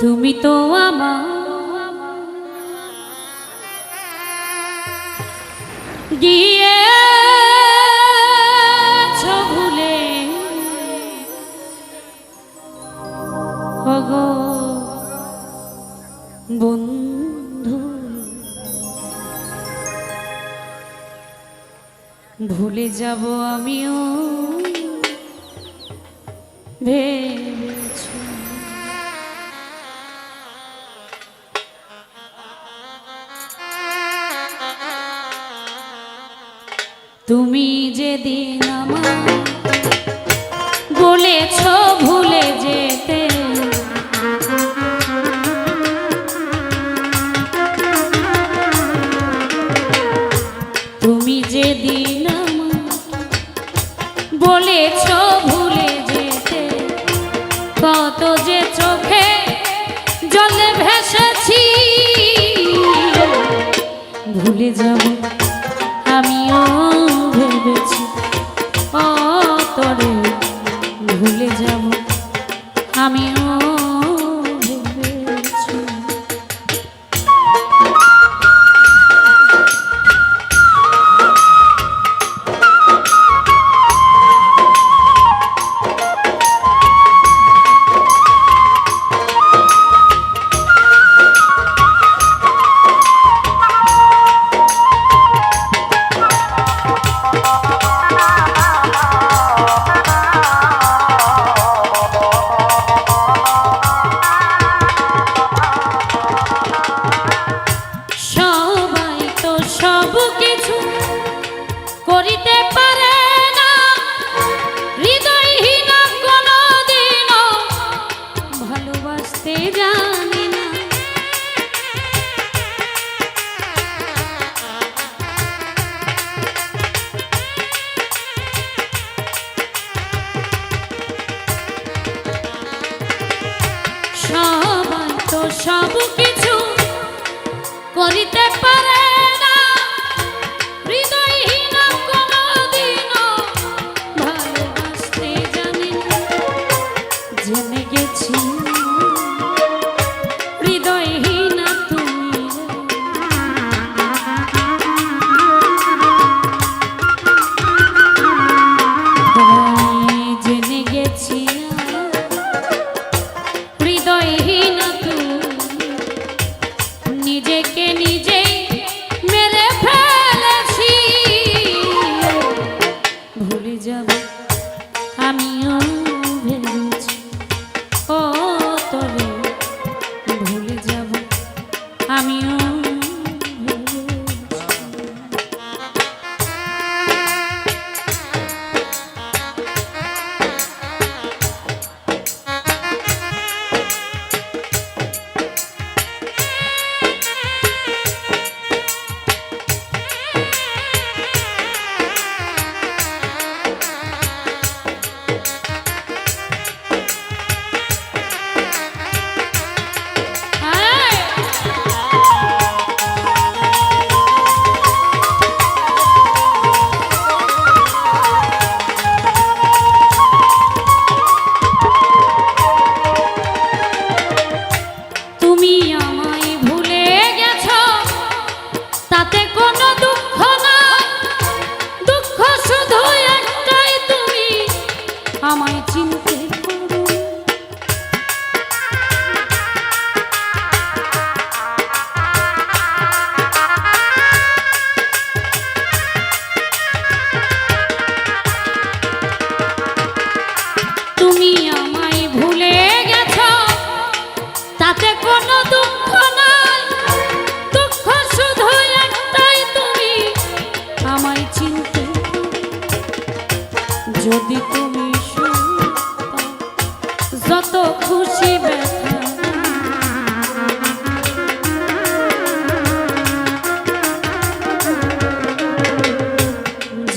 তুমি তো আমার। গিয়ে ভুলে। হগো বন্ধু ভুলে যাব আমিও। ভে তুমি যেদিন আমার বলেছ ভুলে যেতে। তুমি যেদিন আমার বলেছ ভুলে যেতে, কত যে চোখে জলে ভেসেছি। ভুলে যাব আমিও সব কিছু করিতে পার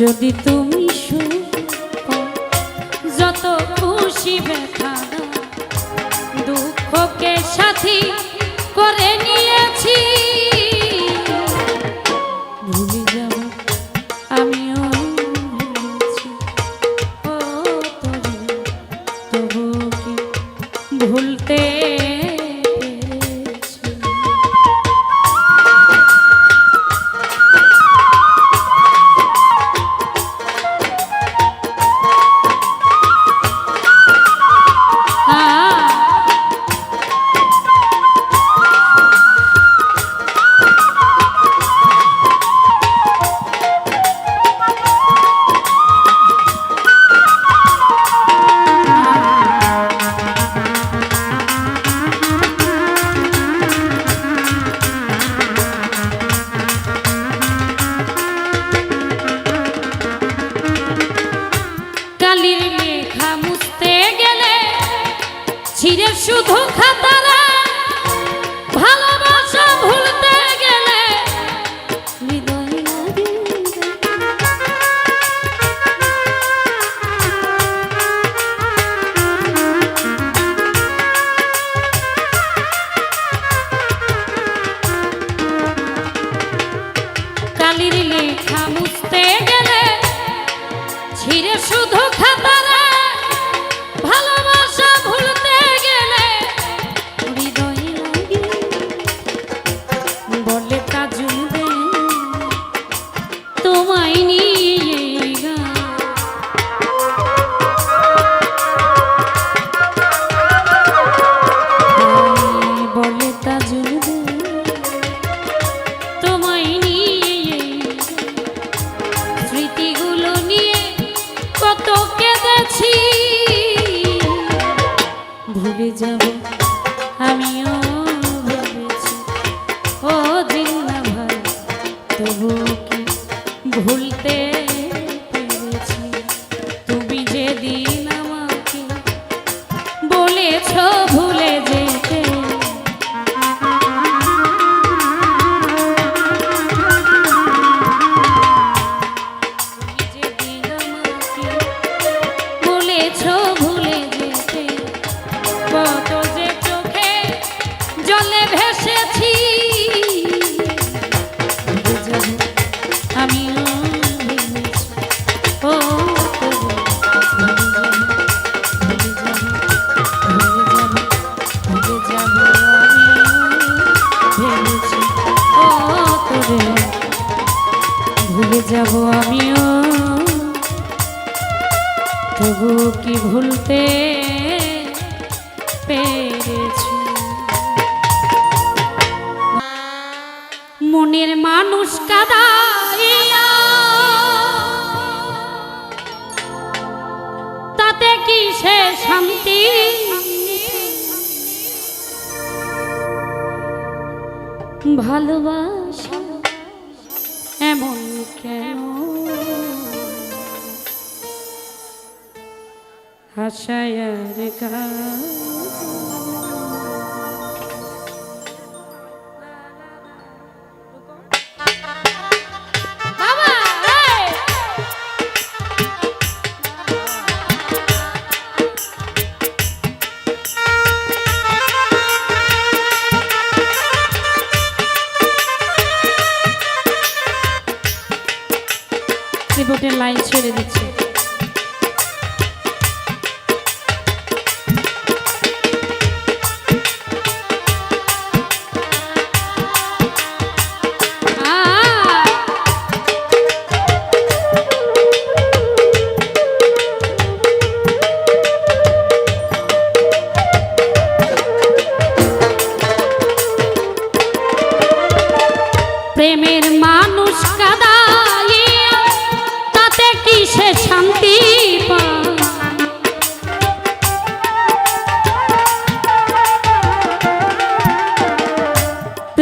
যদি তুমি সুখ যত খুশি ব্যথা দুঃখকে সাথী করে নিয়েছি।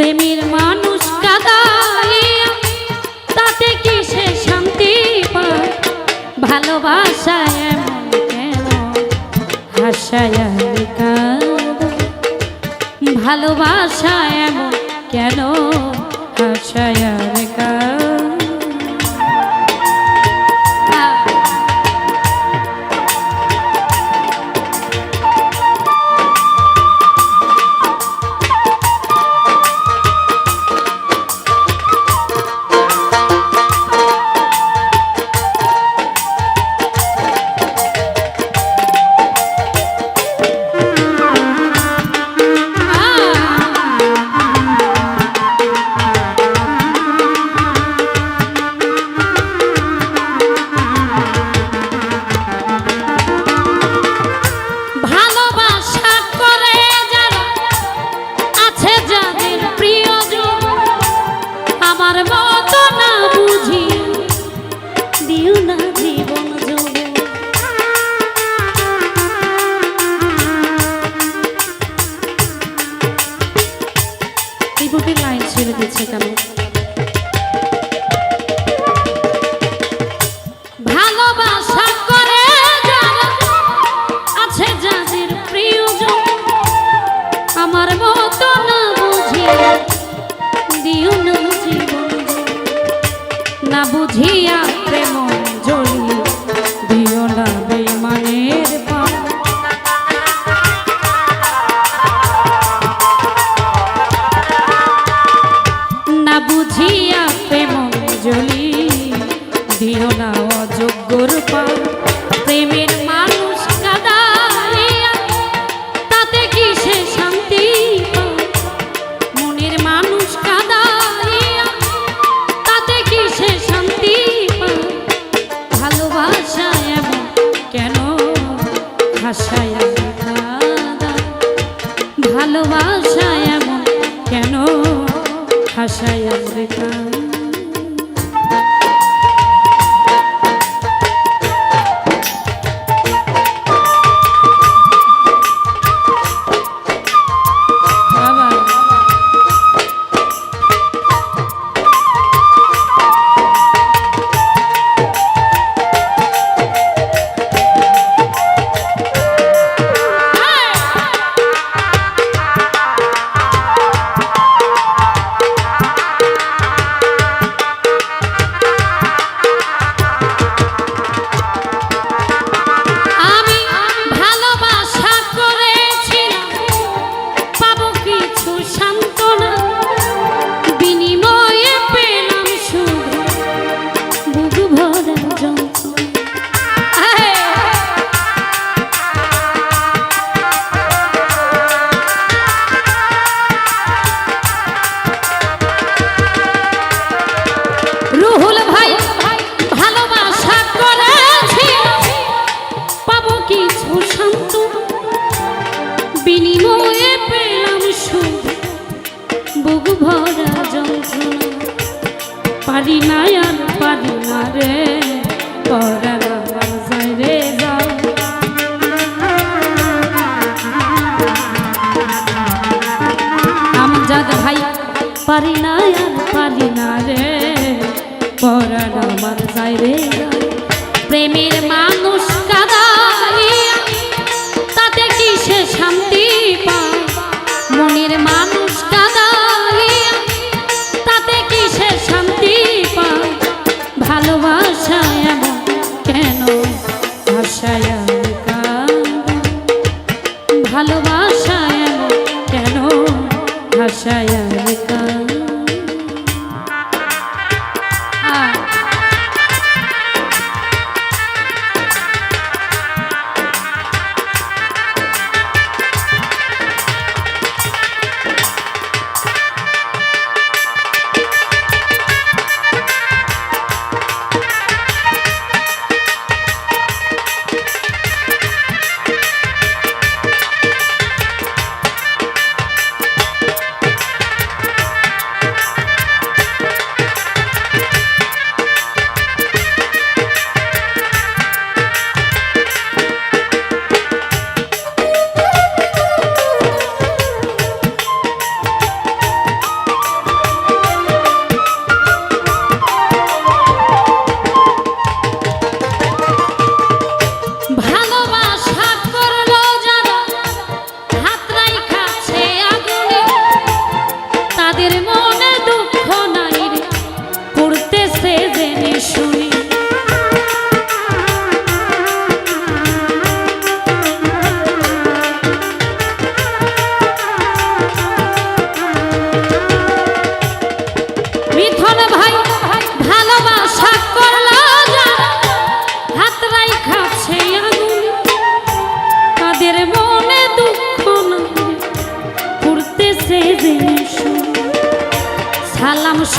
প্রেমের মানুষ কাদায় তাতে কি সে শান্তি পায়? ভালোবাসায় কেন? হাসায় ভালোবাসায় কেন? হাসায় না বুঝিয়া প্রেম জলি দিও না অযোগ্যর পা প্রেমের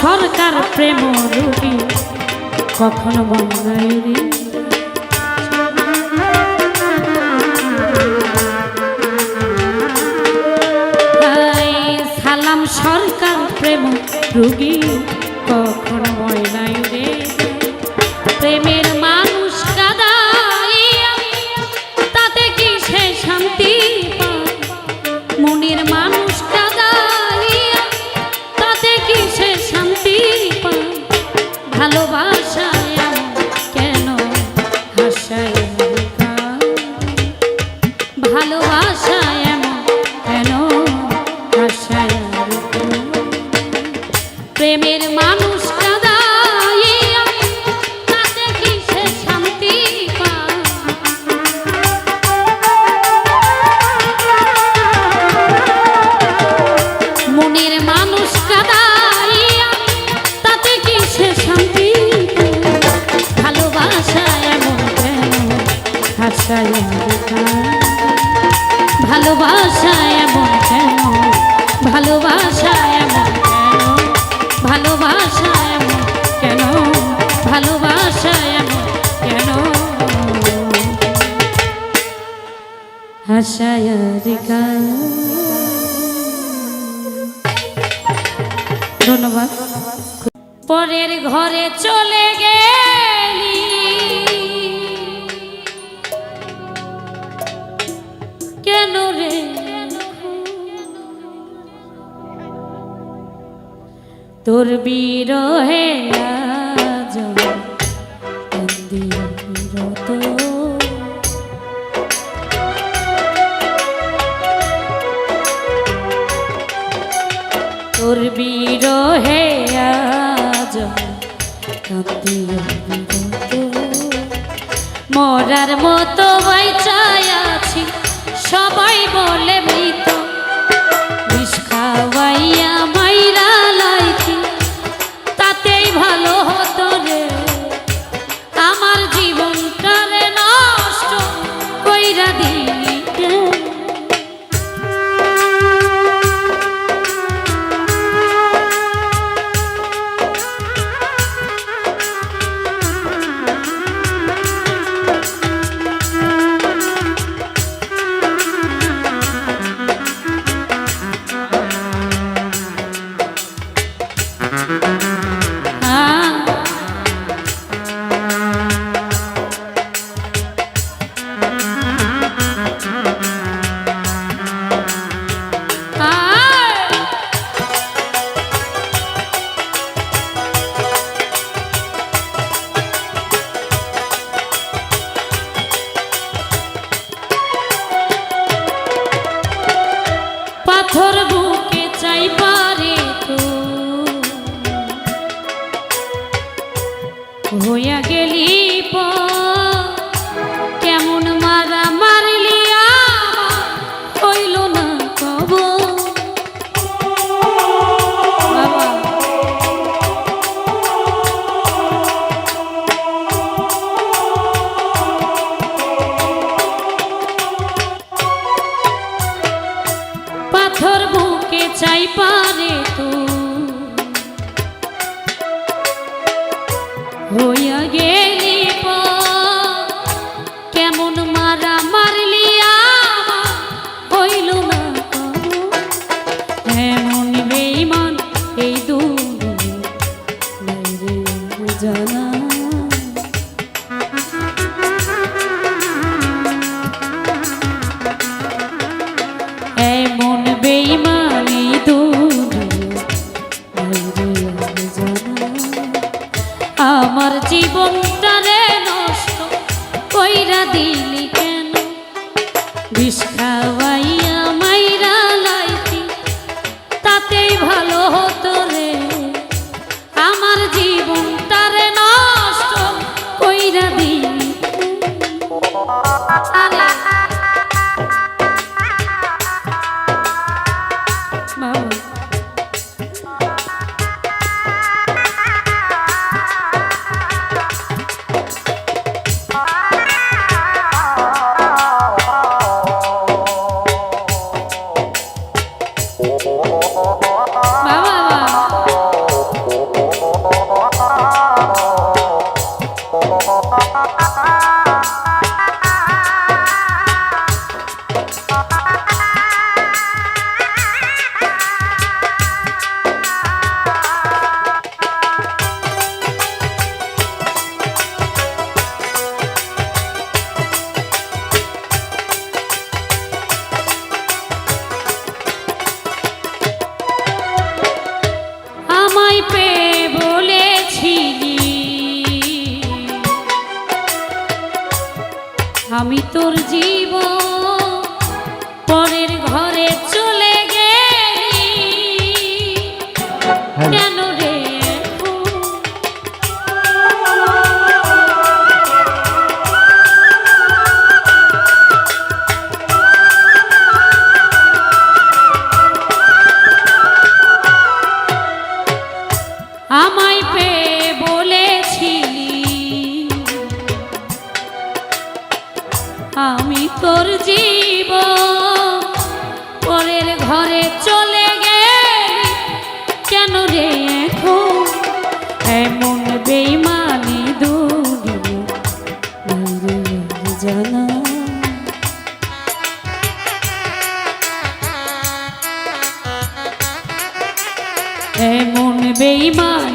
সরকার প্রেম রুটি কখনো বন্ধায় রুগী প্রেমের মান তোর বিরহে আজ বিরত তোর বিরহে আজ মরার মতো বাইচা ঘরে চলে গেলি? কেন রে এখন? এমন বেইমানি দুনিয়া জানা। এমন বেইমানি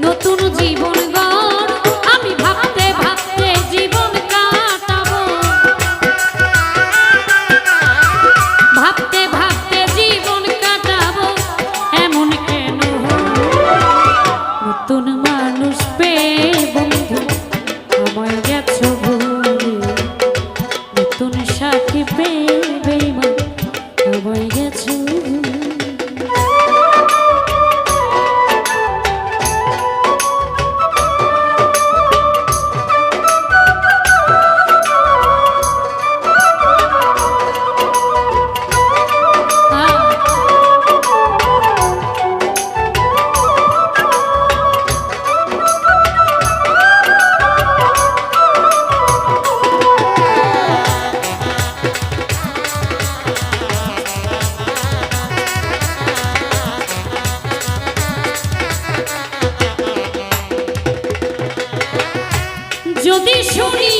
নতুন জীবন যদি শুনি